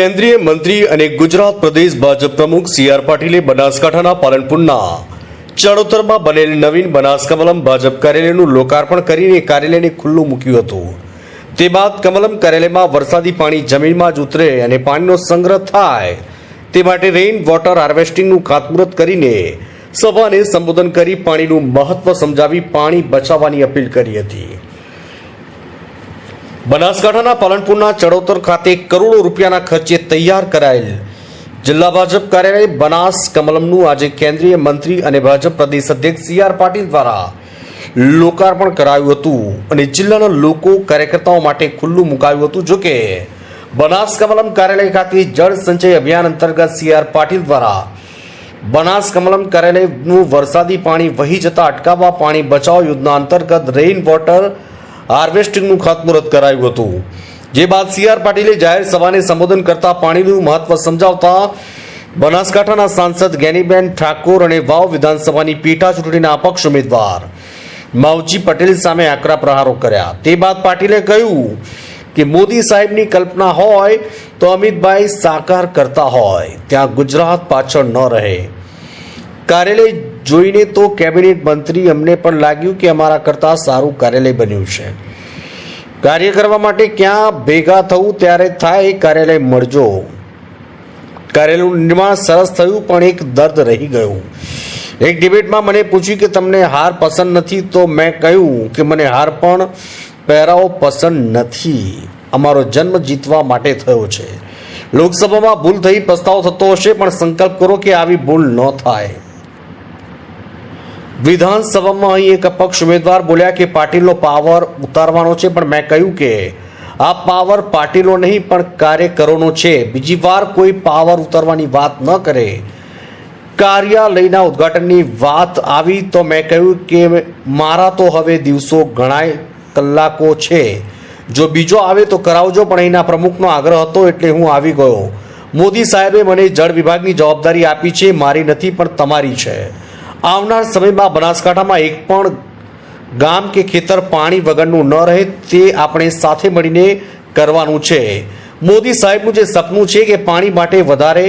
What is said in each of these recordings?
કેન્દ્રીય મંત્રી અને ગુજરાત પ્રદેશ ભાજપ પ્રમુખ સી આર પાટીલે બનાસકાંઠાના પાલનપુરના ચડોતરમાં બનેલ નવીન બનાસકમલમ ભાજપ કાર્યાલયનું લોકાર્પણ કરીને કાર્યાલયને ખુલ્લું મૂક્યું હતું. તે બાદ કમલમ કાર્યાલયમાં વરસાદી પાણી જમીનમાં જ ઉતરે અને પાણીનો સંગ્રહ થાય તે માટે રેઇન વોટર હાર્વેસ્ટિંગનું ખાતમુહૂર્ત કરીને સભાને સંબોધન કરી પાણીનું મહત્વ સમજાવી પાણી બચાવવાની અપીલ કરી હતી. બનાસકાંઠાના પાલનપુરના ચડોતર ખાતે કરોડો રૂપિયાના ખર્ચે તૈયાર કરાયેલ જિલ્લા ભાજપ કાર્યાલય બનાસ કમલમનું આજે કેન્દ્રીય મંત્રી અને ભાજપ પ્રદેશ અધ્યક્ષ સી આર પાટીલ દ્વારા લોકાર્પણ કરાયું હતું અને જિલ્લાના લોકો કાર્યકર્તાઓ માટે ખુલ્લું મુકાયું હતું. જોકે બનાસ કમલમ કાર્યાલય ખાતે જળ સંચય અભિયાન અંતર્ગત સી આર પાટીલ દ્વારા બનાસ કમલમ કાર્યાલયનું વરસાદી પાણી વહી જતા અટકાવવા પાણી બચાવ યોજના અંતર્ગત રેઇન વોટર હાર્વેસ્ટિંગનું ખાતમુહૂર્ત કરાયું હતું. જે બાદ સી આર પાટીલે જાહેર સભાને સંબોધન કરતા પાણીનું મહત્વ સમજાવતા બનાસકાંઠાના સાંસદ જ્ઞાનીબેન ઠાકોર અને વાવ વિધાનસભાની પેટા ચૂંટણીના અપક્ષ ઉમેદવાર માવજી પટેલ સામે આકરા પ્રહારો કર્યા. તે બાદ પાટીલે કહ્યું કે મોદી સાહેબની કલ્પના હોય તો અમિતભાઈ સાકાર કરતા હોય. ત્યાં ગુજરાત પાછળ ન રહે. કાર્યાલય જોઈને તો કેબિનેટ મંત્રી અમને પણ લાગ્યું કે અમારા કરતાં સારું કાર્યાલય બન્યું છે. કાર્ય કરવા માટે ક્યાં ભેગા થવું ત્યારે થાય એ કાર્યાલય મળજો. કાર્યાલયનું નિર્માણ સરસ થયું પણ એક દર્દ રહી ગયું. એક ડિબેટમાં મને પૂછ્યું કે તમને હાર પસંદ નથી તો મેં કહ્યું કે મને હાર પણ પહેરાવો પસંદ નથી. અમારો જન્મ જીતવા માટે થયો છે. લોકસભામાં ભૂલ થઈ પસ્તાવો થતો હશે પણ સંકલ્પ કરો કે આવી ભૂલ ન થાય. વિધાનસભામાં અહીં એક અપક્ષ ઉમેદવાર બોલ્યા કે પાટીલનો પાવર ઉતારવાનો છે, પણ મેં કહ્યું કે આ પાવર પાટીલો નહીં, પણ કાર્યકરોનો છે. બીજી વાર કોઈ પાવર ઉતારવાની વાત ન કરે. કાર્યાલયના ઉદ્ઘાટનની વાત આવી તો મેં કહ્યું કે મારા તો હવે દિવસો ગણાય કલાકો છે. જો બીજો આવે તો કરાવજો, પણ અહીંના પ્રમુખનો આગ્રહ હતો એટલે હું આવી ગયો. મોદી સાહેબે મને જળ વિભાગની જવાબદારી આપી છે, મારી નથી, પણ તમારી છે. આવનાર સમયમાં બનાસકાંઠામાં એક પણ ગામ કે ખેતર પાણી વગરનું ન રહે તે આપણે સાથે મળીને કરવાનું છે. મોદી સાહેબનું જે સપનું છે કે પાણી માટે વધારે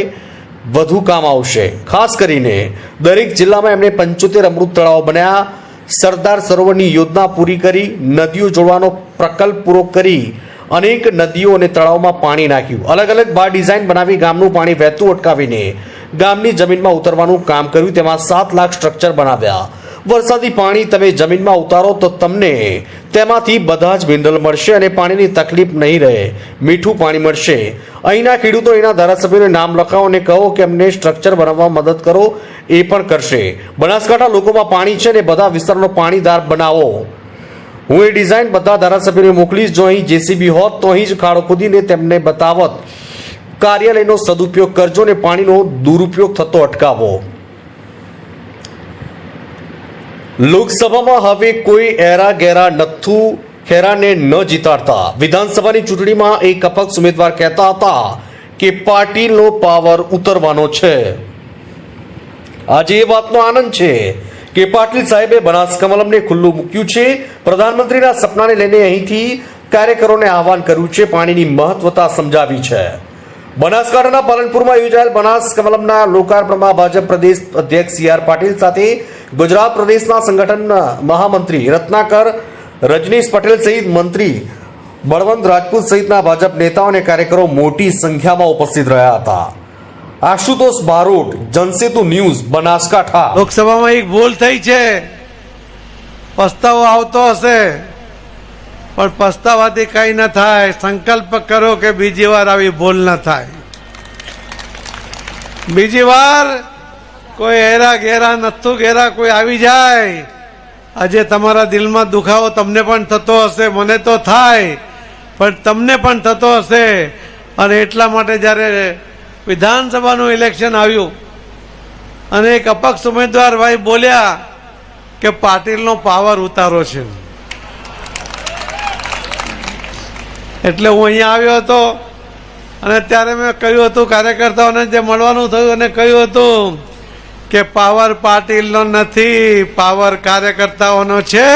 વધુ કામ આવશે. ખાસ કરીને દરેક જિલ્લામાં એમણે પંચોતેર અમૃત તળાવ બન્યા. સરદાર સરોવરની યોજના પૂરી કરી, નદીઓ જોડવાનો પ્રકલ્પ પૂરો કરી અનેક નદીઓ અને તળાવમાં પાણી નાખ્યું. અલગ અલગ બાર ડિઝાઇન બનાવી ગામનું પાણી વહેતું અટકાવીને ગામની જમીનમાં ઉતરવાનું કામ કર્યું. તેમાં સાત લાખ સ્ટ્રક્ચર બનાવ્યા. વરસાદી પાણી તમે જમીનમાં ઉતારો તો તમને તેમાંથી બધા જ મિનરલ મળશે અને પાણીની તકલીફ નહીં રહે. મીઠું પાણી મળશે. અહીંના ખેડૂતો, અહીંના ધારાસભ્યોને નામ લખાવો અને કહો કે અમને સ્ટ્રક્ચર બનાવવા મદદ કરો. એ પણ કરશે. બનાસકાંઠા લોકોમાં પાણી છે ને બધા વિસ્તારનો પાણીદાર બનાવો. હું એ ડિઝાઇન બધા ધારાસભ્યોને મોકલીશ. જો અહીં જેસીબી હોત, તો અહીં જ ખાડો ખોદીને તેમને બતાવત. કાર્યાલયનો સદુપયોગ કરજો ને પાણીનો દુરુપયોગ થતો અટકાવો. લોકસભામાં હવે કોઈ એરા ગેરા નથું ખેરાને ન જીતાડતા. વિધાનસભાની ચૂંટણીમાં એક અપક્ષ ઉમેદવાર કહેતા હતા કે પાટીલનો પાવર ઉતરવાનો છે. આજે એ વાતનો આનંદ છે. કે પાટીલ સાહેબે બનાસ કમલમને ખુલ્લું મૂક્યું છે. પ્રધાનમંત્રીના સપનાને લઈને અહીંથી કાર્યકરોને આહવાન કર્યું છે. પાણીની મહત્વતા સમજાવી છે. બનાસકાંઠાના પાલનપુરમાં યોજાયેલ બનાસ કમલમના લોકાર્પણમાં ભાજપ પ્રદેશ અધ્યક્ષ સી આર પાટીલ સાથે ગુજરાત પ્રદેશના સંગઠનના મહામંત્રી રત્નાકર રજનીશ પટેલ સહિત મંત્રી બળવંત રાજપૂત સહિતના ભાજપ નેતાઓ અને કાર્યકરો મોટી સંખ્યામાં ઉપસ્થિત રહ્યા હતા. આશુતોષ બારોટ, જનસેતુ ન્યૂઝ, બનાસકાંઠા. લોકસભામાં એક ભૂલ થઈ છે. પસ્તાવો આવતો હશે. પણ પસ્તાવાથી કઈ ન થાય. સંકલ્પ કરો કે બીજી વાર આવી ભૂલ ન થાય. બીજી વાર કોઈ હેરા ઘેરા નથુ ઘેરા કોઈ આવી જાય. આજે તમારા દિલમાં દુખાવો તમને પણ થતો હશે. મને તો થાય. પણ તમને પણ થતો હશે. અને એટલા માટે જ્યારે વિધાનસભાનું ઇલેક્શન આવ્યું. અને એક અપક્ષ ઉમેદવાર ભાઈ બોલ્યા કે પાટીલનો પાવર ઉતારો છે. એટલે હું અહીંયા આવ્યો હતો અને ત્યારે મેં કહ્યું હતું કાર્યકર્તાઓને જે મળવાનું થયું અને કહ્યું હતું કે પાવર પાટીલનો નથી પાવર કાર્યકર્તાઓનો છે.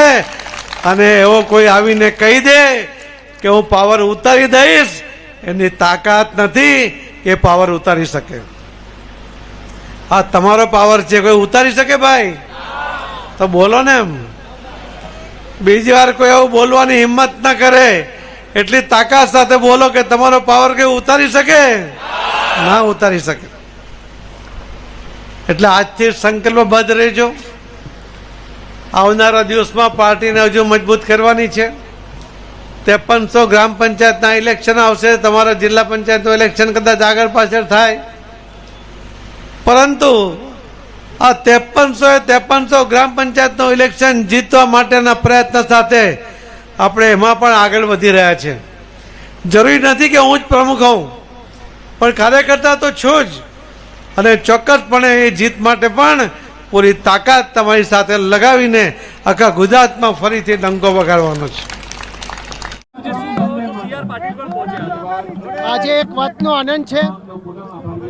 અને એવો કોઈ આવીને કહી દે કે હું પાવર ઉતારી દઈશ, એની તાકાત નથી. એ પાવર ઉતારી શકે. આ તમારો પાવર છે, કોઈ ઉતારી શકે ભાઈ? તો બોલો ને એમ. બીજી વાર કોઈ એવું બોલવાની હિંમત ના કરે. એટલી તાકાત સાથે બોલો કે તમારો પાવર કોઈ ઉતારી શકે? ના ઉતારી શકે. એટલે આજથી સંકલ્પબદ્ધ રહેજો. આવનારા દિવસમાં પાર્ટીને હજુ મજબૂત કરવાની છે. ત્રેપનસો ગ્રામ પંચાયતના ઇલેક્શન આવશે, તમારા જિલ્લા પંચાયતનું ઇલેક્શન કદાચ આગળ પાછળ થાય. પરંતુ આ ત્રેપનસો એ ત્રેપનસો ગ્રામ પંચાયતનું ઇલેક્શન જીતવા માટેના પ્રયત્ન સાથે આપણે એમાં પણ આગળ વધી રહ્યા છે. જરૂરી નથી કે હું જ પ્રમુખ હોઉં, પણ કાર્યકર્તા તો છું જ. અને ચોક્કસપણે એ જીત માટે પણ પૂરી તાકાત તમારી સાથે લગાવીને આખા ગુજરાતમાં ફરીથી ડંકો વગાડવાનો છે. આજે એક વાતનો આનંદ છે.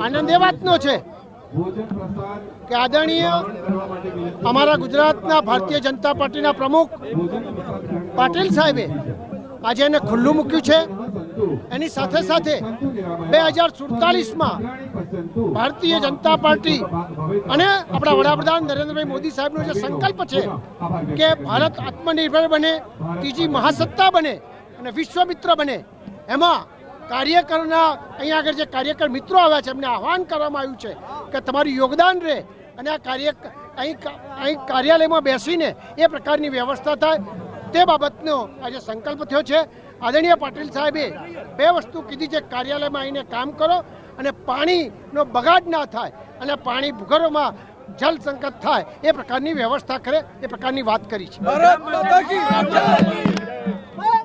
આનંદ એ વાતનો છે કે આદરણીય અમારા ગુજરાતના ભારતીય જનતા પાર્ટીના પ્રમુખ પાટીલ સાહેબે આજે એને ખુલ્લું મૂક્યું છે. એની સાથે સાથે બે હજાર સુડતાલીસમાં ભારતીય જનતા પાર્ટી અને આપણા વડાપ્રધાન નરેન્દ્રભાઈ મોદી સાહેબનો જે સંકલ્પ છે કે ભારત આત્મનિર્ભર બને, ત્રીજી મહાસત્તા બને અને વિશ્વમિત્ર બને, એમાં કાર્યકરના અહીંયા આગળ જે કાર્યકર મિત્રો આવ્યા છે, એમને આહવાન કરવામાં આવ્યું છે કે તમારું યોગદાન રહે અને આ કાર્ય અહીં અહીં કાર્યાલયમાં બેસીને એ પ્રકારની વ્યવસ્થા થાય. તે બાબતનો આજે સંકલ્પ થયો છે. આદરણીય પાટીલ સાહેબે બે વસ્તુ કીધી છે, કાર્યાલયમાં આવીને કામ કરો અને પાણીનો બગાડ ના થાય અને પાણી ભૂગર્ભમાં જલ સંકટ થાય, એ પ્રકારની વ્યવસ્થા કરે, એ પ્રકારની વાત કરી છે.